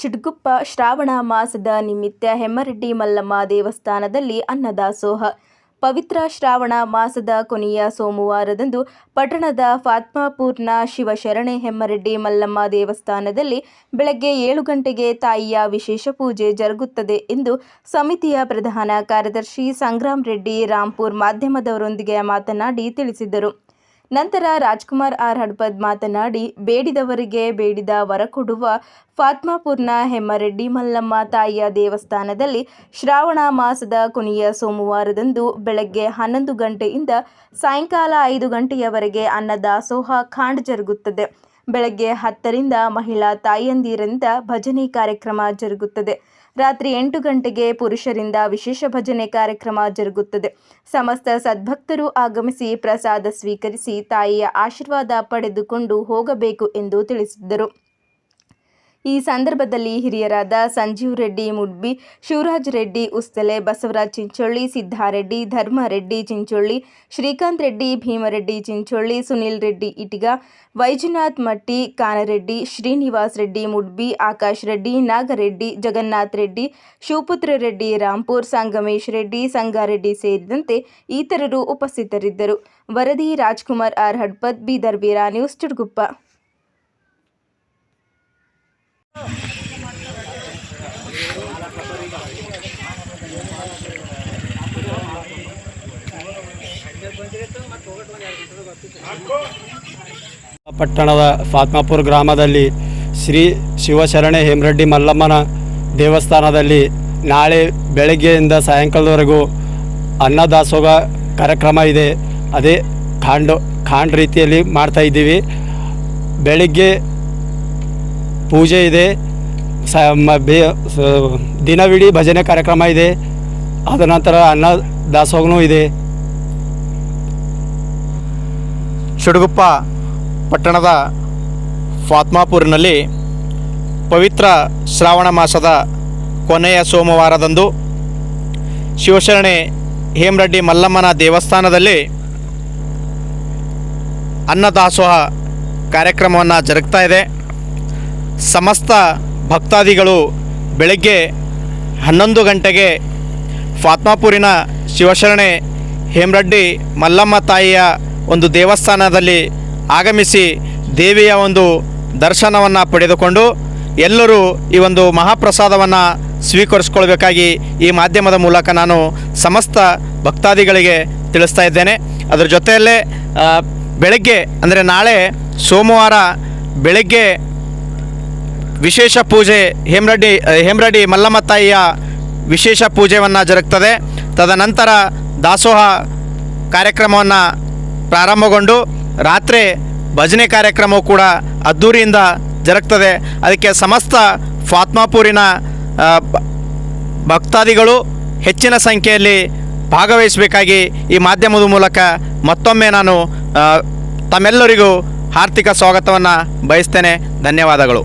ಚಿಡ್ಗುಪ್ಪ ಶ್ರಾವಣ ಮಾಸದ ನಿಮಿತ್ತ ಹೆಮ್ಮರೆಡ್ಡಿ ಮಲ್ಲಮ್ಮ ದೇವಸ್ಥಾನದಲ್ಲಿ ಅನ್ನದಾಸೋಹ. ಪವಿತ್ರ ಶ್ರಾವಣ ಮಾಸದ ಕೊನೆಯ ಸೋಮವಾರದಂದು ಪಟ್ಟಣದ ಫಾತ್ಮಾಪೂರ್ನ ಶಿವಶರಣೆ ಹೆಮ್ಮರೆಡ್ಡಿ ಮಲ್ಲಮ್ಮ ದೇವಸ್ಥಾನದಲ್ಲಿ ಬೆಳಗ್ಗೆ ಏಳು ಗಂಟೆಗೆ ತಾಯಿಯ ವಿಶೇಷ ಪೂಜೆ ಜರುಗುತ್ತದೆ ಎಂದು ಸಮಿತಿಯ ಪ್ರಧಾನ ಕಾರ್ಯದರ್ಶಿ ಸಂಗ್ರಾಮ್ ರೆಡ್ಡಿ ರಾಂಪುರ್ ಮಾಧ್ಯಮದವರೊಂದಿಗೆ ಮಾತನಾಡಿ ತಿಳಿಸಿದರು. ನಂತರ ರಾಜ್ಕುಮಾರ್ ಆರ್ ಹಡ್ಪದ್ ಮಾತನಾಡಿ, ಬೇಡಿದವರಿಗೆ ಬೇಡಿದ ವರ ಕೊಡುವ ಫಾತ್ಮಾಪುರ್ನ ಹೆಮ್ಮರೆಡ್ಡಿ ಮಲ್ಲಮ್ಮ ತಾಯಿಯ ದೇವಸ್ಥಾನದಲ್ಲಿ ಶ್ರಾವಣ ಮಾಸದ ಕೊನೆಯ ಸೋಮವಾರದಂದು ಬೆಳಗ್ಗೆ ಹನ್ನೊಂದು ಗಂಟೆಯಿಂದ ಸಾಯಂಕಾಲ ಐದು ಗಂಟೆಯವರೆಗೆ ಅನ್ನದಾಸೋಹ ಖಾಂಡ್ ಜರುಗುತ್ತದೆ. ಬೆಳಗ್ಗೆ ಹತ್ತರಿಂದ ಮಹಿಳಾ ತಾಯಂದಿರಿಂದ ಭಜನೆ ಕಾರ್ಯಕ್ರಮ ಜರುಗುತ್ತದೆ. ರಾತ್ರಿ ಎಂಟು ಗಂಟೆಗೆ ಪುರುಷರಿಂದ ವಿಶೇಷ ಭಜನೆ ಕಾರ್ಯಕ್ರಮ ಜರುಗುತ್ತದೆ. ಸಮಸ್ತ ಸದ್ಭಕ್ತರು ಆಗಮಿಸಿ ಪ್ರಸಾದ ಸ್ವೀಕರಿಸಿ ತಾಯಿಯ ಆಶೀರ್ವಾದ ಪಡೆದುಕೊಂಡು ಹೋಗಬೇಕು ಎಂದು ತಿಳಿಸಿದ್ದರು ಈ ಸಂದರ್ಭದಲ್ಲಿ ಹಿರಿಯರಾದ ಸಂಜೀವ್ ರೆಡ್ಡಿ, ಮುಡ್ಬಿ ಶಿವರಾಜ್ ರೆಡ್ಡಿ, ಉಸ್ತಲೆ ಬಸವರಾಜ್ ಚಿಂಚೋಳ್ಳಿ ಸಿದ್ದಾರೆಡ್ಡಿ ಧರ್ಮಾರೆಡ್ಡಿ ಚಿಂಚೋಳ್ಳಿ ಶ್ರೀಕಾಂತ್ ರೆಡ್ಡಿ, ಭೀಮರೆಡ್ಡಿ ಚಿಂಚೋಳ್ಳಿ ಸುನಿಲ್ ರೆಡ್ಡಿ ಇಟಿಗ, ವೈಜನಾಥ್ ಮಟ್ಟಿ, ಕಾನರೆಡ್ಡಿ, ಶ್ರೀನಿವಾಸ್ ರೆಡ್ಡಿ, ಮುಡ್ಬಿ, ಆಕಾಶ್ ರೆಡ್ಡಿ, ನಾಗರೆಡ್ಡಿ, ಜಗನ್ನಾಥ್ ರೆಡ್ಡಿ, ಶಿವಪುತ್ರ ರೆಡ್ಡಿ, ರಾಂಪುರ್, ಸಂಗಮೇಶ್ ರೆಡ್ಡಿ, ಸಂಗಾರೆಡ್ಡಿ ಸೇರಿದಂತೆ ಇತರರು ಉಪಸ್ಥಿತರಿದ್ದರು. ವರದಿ ರಾಜ್ಕುಮಾರ್ ಆರ್ ಹಡ್ಪತ್ ಬೀದರ್ ವೀರಾ ನ್ಯೂಸ್ ಚಿಡ್ಗುಪ್ಪ. ಪಟ್ಟಣದ ಫಾತ್ಮಾಪುರ ಗ್ರಾಮದಲ್ಲಿ ಶ್ರೀ ಶಿವಶರಣೆ ಹೇಮರೆಡ್ಡಿ ಮಲ್ಲಮ್ಮನ ದೇವಸ್ಥಾನದಲ್ಲಿ ನಾಳೆ ಬೆಳಗ್ಗೆಯಿಂದ ಸಾಯಂಕಾಲದವರೆಗೂ ಅನ್ನದಾಸೋಹ ಕಾರ್ಯಕ್ರಮ ಇದೆ. ಅದೇ ಖಾಂಡು ಖಾಂಡ್ ರೀತಿಯಲ್ಲಿ ಮಾಡ್ತಾ ಇದ್ದೀವಿ. ಬೆಳಿಗ್ಗೆ ಪೂಜೆ ಇದೆ. ಸ ದಿನವಿಡೀ ಭಜನೆ ಕಾರ್ಯಕ್ರಮ ಇದೆ. ಅದ ನಂತರ ಅನ್ನ ದಾಸೋಹನೂ ಇದೆ. ಶಿಡುಗುಪ್ಪ ಪಟ್ಟಣದ ಫಾತ್ಮಾಪುರಿನಲ್ಲಿ ಪವಿತ್ರ ಶ್ರಾವಣ ಮಾಸದ ಕೊನೆಯ ಸೋಮವಾರದಂದು ಶಿವಶರಣೆ ಹೇಮರೆಡ್ಡಿ ಮಲ್ಲಮ್ಮನ ದೇವಸ್ಥಾನದಲ್ಲಿ ಅನ್ನದಾಸೋಹ ಕಾರ್ಯಕ್ರಮವನ್ನು ಜರುಗ್ತಾ ಇದೆ. ಸಮಸ್ತ ಭಕ್ತಾದಿಗಳು ಬೆಳಗ್ಗೆ ಹನ್ನೊಂದು ಗಂಟೆಗೆ ಫಾತ್ಮಾಪುರಿನ ಶಿವಶರಣೆ ಹೇಮರಡ್ಡಿ ಮಲ್ಲಮ್ಮ ತಾಯಿಯ ಒಂದು ದೇವಸ್ಥಾನದಲ್ಲಿ ಆಗಮಿಸಿ ದೇವಿಯ ಒಂದು ದರ್ಶನವನ್ನು ಪಡೆದುಕೊಂಡು ಎಲ್ಲರೂ ಈ ಒಂದು ಮಹಾಪ್ರಸಾದವನ್ನು ಸ್ವೀಕರಿಸ್ಕೊಳ್ಬೇಕಾಗಿ ಈ ಮಾಧ್ಯಮದ ಮೂಲಕ ನಾನು ಸಮಸ್ತ ಭಕ್ತಾದಿಗಳಿಗೆ ತಿಳಿಸ್ತಾ ಇದ್ದೇನೆ. ಅದರ ಜೊತೆಯಲ್ಲೇ ಬೆಳಗ್ಗೆ, ಅಂದರೆ ನಾಳೆ ಸೋಮವಾರ ಬೆಳಗ್ಗೆ ವಿಶೇಷ ಪೂಜೆ ಹೇಮ್ರಡ್ಡಿ ಹೇಮ್ರಡಿ ಮಲ್ಲಮ್ಮ ತಾಯಿಯ ವಿಶೇಷ ಪೂಜೆಯನ್ನು ಜರುಗ್ತದೆ. ತದನಂತರ ದಾಸೋಹ ಕಾರ್ಯಕ್ರಮವನ್ನು ಪ್ರಾರಂಭಗೊಂಡು ರಾತ್ರಿ ಭಜನೆ ಕಾರ್ಯಕ್ರಮವು ಕೂಡ ಅದ್ಧೂರಿಯಿಂದ ಜರುಗ್ತದೆ. ಅದಕ್ಕೆ ಸಮಸ್ತ ಫಾತ್ಮಾಪುರಿನ ಭಕ್ತಾದಿಗಳು ಹೆಚ್ಚಿನ ಸಂಖ್ಯೆಯಲ್ಲಿ ಭಾಗವಹಿಸಬೇಕಾಗಿ ಈ ಮಾಧ್ಯಮದ ಮೂಲಕ ಮತ್ತೊಮ್ಮೆ ನಾನು ತಮ್ಮೆಲ್ಲರಿಗೂ ಆರ್ಥಿಕ ಸ್ವಾಗತವನ್ನು ಬಯಸ್ತೇನೆ. ಧನ್ಯವಾದಗಳು.